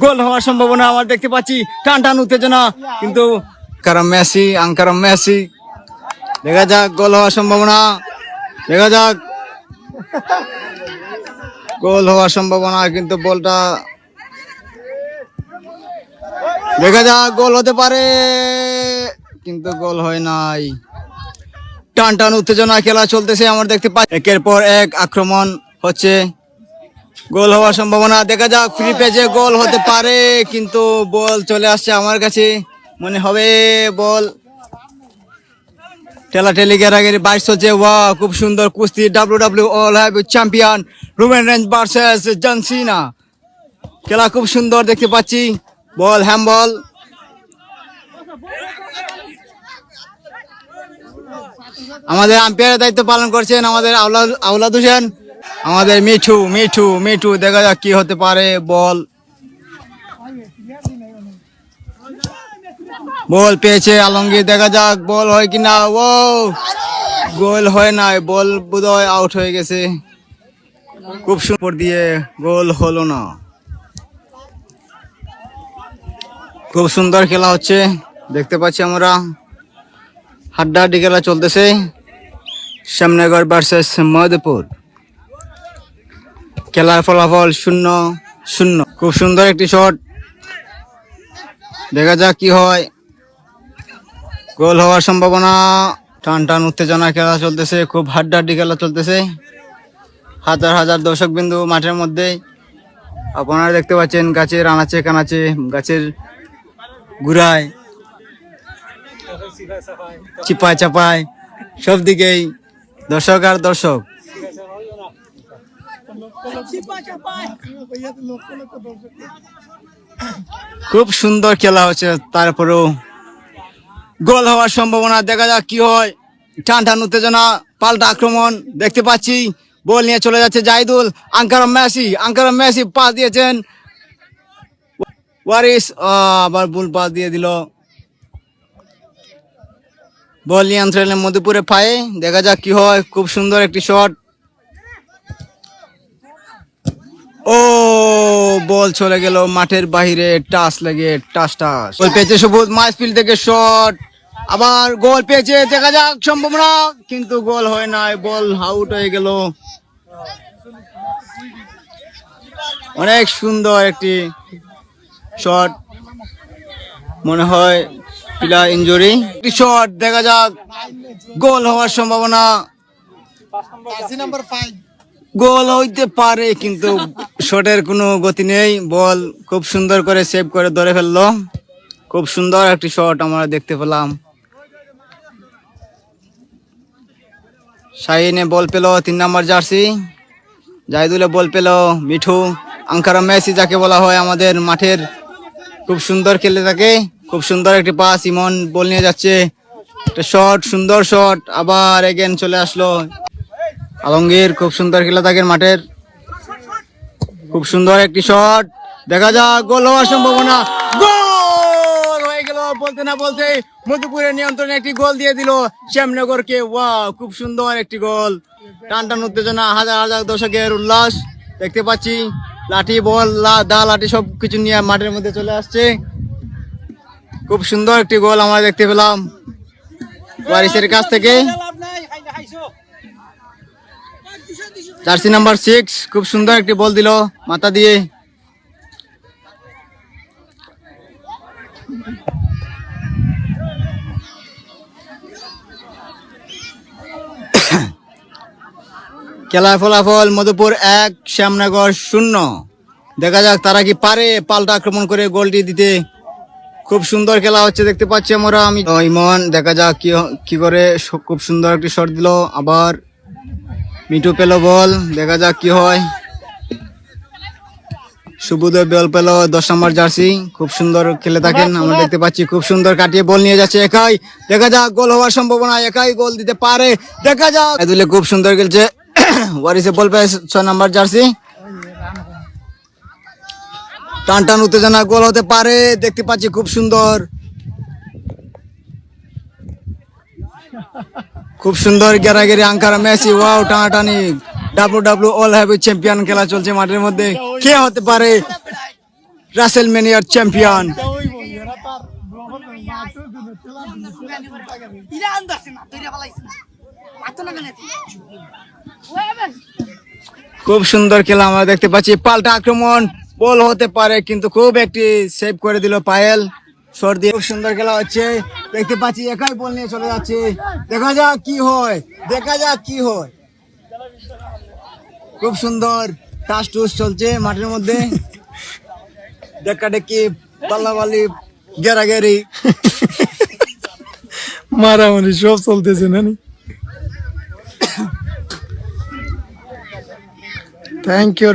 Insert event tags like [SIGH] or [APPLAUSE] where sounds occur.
গোল হওয়ার সম্ভাবনা আমার দেখতে পাচ্ছি। টান টান, উত্তেজনা। কিন্তু কারণ মেসি, আঙ্কার মেসি। দেখা যাক, গোল হওয়ার সম্ভাবনা। দেখা যাক। গোল হওয়ার সম্ভাবনা, কিন্তু বলটা দেখা যাক, গোল হতে পারে। কিন্তু গোল হয় নাই। টান টান, উত্তেজনা, খেলা চলতেছে, আমার দেখতে পাচ্ছি। একের পর এক আক্রমণ হচ্ছে। গোল হওয়ার সম্ভাবনা। দেখা যাক ফ্রি পেজে গোল হতে পারে, কিন্তু বল চলে আসছে আমার কাছে। মনে হবে বল। ঠেলা ঠেলি গেরাগেরি বাইশ চলছে ওয়া খুব সুন্দর কুস্তি। W W all have champion, Roman Reigns versus John Cena. খেলা খুব সুন্দর দেখতে পাচ্ছি। বল হ্যাম বল আমাদের আম্পায়ারের দায়িত্ব পালন করছেন আমাদের আওলাদ আওলাদ হোসেন। আমাদের মিঠু মিঠু মিঠু, দেখা যাক কি হতে পারে, বল। বল পেয়েছে আলমগীর, দেখা যাক বল হয় কিনা ও গোল হয় না বল বোধহয় আউট হয়ে গেছে। খুব সুন্দর দিয়ে গোল হলো না। খুব সুন্দর খেলা হচ্ছে, দেখতে পাচ্ছি আমরা। হাড্ডাহাড্ডি খেলা চলতেছে। শ্যামনগর ভার্সেস মধুপুর। খেলার ফলাফল শূন্য শূন্য। খুব সুন্দর একটি শট দেখা যাক কি হয়। গোল হওয়ার সম্ভাবনা। টান টান, উত্তেজনা খেলা চলতেছে। খুব হাড্ডাহাড্ডি খেলা চলতেছে। হাজার হাজার দর্শক বিন্দু মাঠের মধ্যে। আপনারা দেখতে পাচ্ছেন গাছের আনাচে, কানাচে, গাছের গুড়ায়। চিপায়, চাপায়। সব দিকেই দর্শক আর দর্শক। খুব সুন্দর খেলা হচ্ছে, তারপরেও গোল হওয়ার সম্ভাবনা, দেখা যাক কি হয়। টান টান উত্তেজনা, পাল্টা আক্রমণ দেখতে পাচ্ছি। বল নিয়ে চলে যাচ্ছে Zahidul, Ankar Messi Ankar Messi pass দিয়েছেন। ওয়ারিস আবার ভুল পাস দিয়ে দিল। বল নিয়ন্ত্রণের মধুপুরে পায়ে দেখা যাক কি হয়। খুব সুন্দর একটি শট ও, বল চলে গেল, মাঠের বাহিরে টাস লেগে, টাস টাস। বল পেয়েছে সবুজ মাইফিল্ড থেকে শট। আবার গোল পেয়েছে, দেখা যাক সম্ভাবনা কিন্তু গোল হয় নাই, বল আউট হয়ে গেল। অনেক সুন্দর একটি শট। মনে হয় প্লেয়ার ইঞ্জুরি। একটি শট, দেখা যাক, গোল হওয়ার সম্ভাবনা। গোল হইতে পারে, কিন্তু শটের কোনো গতি নেই। বল খুব সুন্দর করে সেভ করে ধরে ফেলল। খুব সুন্দর একটি শট আমরা দেখতে পেলাম। শাহিনে বল পেল তিন নম্বর জার্সি। জাহিদুলে বল পেল মিঠু। আঙ্কারা মেসি যাকে বলা হয় আমাদের মাঠের খুব সুন্দর খেলে থাকে। খুব সুন্দর একটি পাস ইমন বল নিয়ে যাচ্ছে। একটা শট সুন্দর শট আবার এগেন চলে আসলো। আলমগীর, খুব সুন্দর খেলা থাকেন মাঠের। খুব সুন্দর একটি শট। দেখা যাক, গোল হওয়ার সম্ভাবনা। গোল! হয়ে গেল, বলতে না বলতে মধুপুরের নিয়ন্ত্রণে একটি গোল দিয়ে দিল শ্যামনগরকে। ওয়া খুব সুন্দর একটি গোল। টান টান উত্তেজনা, হাজার হাজার দর্শকের উল্লাস। দেখতে পাচ্ছি, লাঠি, বল দা, লাঠি সব কিছু নিয়ে মাঠের মধ্যে চলে আসছে। খুব সুন্দর একটি গোল আমরা দেখতে পেলাম। ওয়ারিসের কাছ থেকে। জার্সি নাম্বার সিক্স, খুব সুন্দর একটি বল দিল মাথা দিয়ে। খেলার ফলাফল মধুপুর এক, শ্যামনগর শূন্য। দেখা যাক তারা কি পারে পাল্টা আক্রমণ করে গোলটি দিতে। খুব সুন্দর খেলা হচ্ছে, দেখতে পাচ্ছি আমরা। আমি ইমন, দেখা যাক কি করে খুব সুন্দর একটি শট দিল, আবার মিঠু পেল বল, দেখা যাক কি হয়। সুবুদয় বল পেল দশ নম্বর জার্সি, খুব সুন্দর খেলে থাকেন, আমরা দেখতে পাচ্ছি খুব সুন্দর কাটিয়ে বল নিয়ে যাচ্ছে একাই। দেখা যাক গোল হওয়ার সম্ভাবনা, একাই গোল দিতে পারে। দেখা যাক। এদুলে খুব সুন্দর খেলছে, [COUGHS] ওয়ারিসে বল পেয়ে ছয় নম্বর জার্সি। টান টান উত্তেজনা গোল হতে পারে, দেখতে পাচ্ছি খুব সুন্দর। খুব সুন্দর গেরাগেরি আঙ্কারা মেসি, ওয়াও, টানাটানি W W all have champion খেলা চলছে মাঠের মধ্যে। কে হতে পারে রাসেল মেনিয়ার চ্যাম্পিয়ন? খুব সুন্দর খেলা আমরা দেখতে পাচ্ছি। পাল্টা আক্রমণ, বল হতে পারে, কিন্তু খুব একটি সেভ করে দিল পায়েল। সর দিয়ে খুব সুন্দর খেলা হচ্ছে। দেখতে পাচ্ছি একাই বল নিয়ে চলে যাচ্ছে। দেখা যাক কি হয় দেখা যাক কি হয়। খুব সুন্দর টাস টুস চলছে মাঠের মধ্যে। দেখা দেখি পাল্লাবালি গেরাগেরি। [LAUGHS] মারামারি সব চলতেছে নানি? [COUGHS] Thank you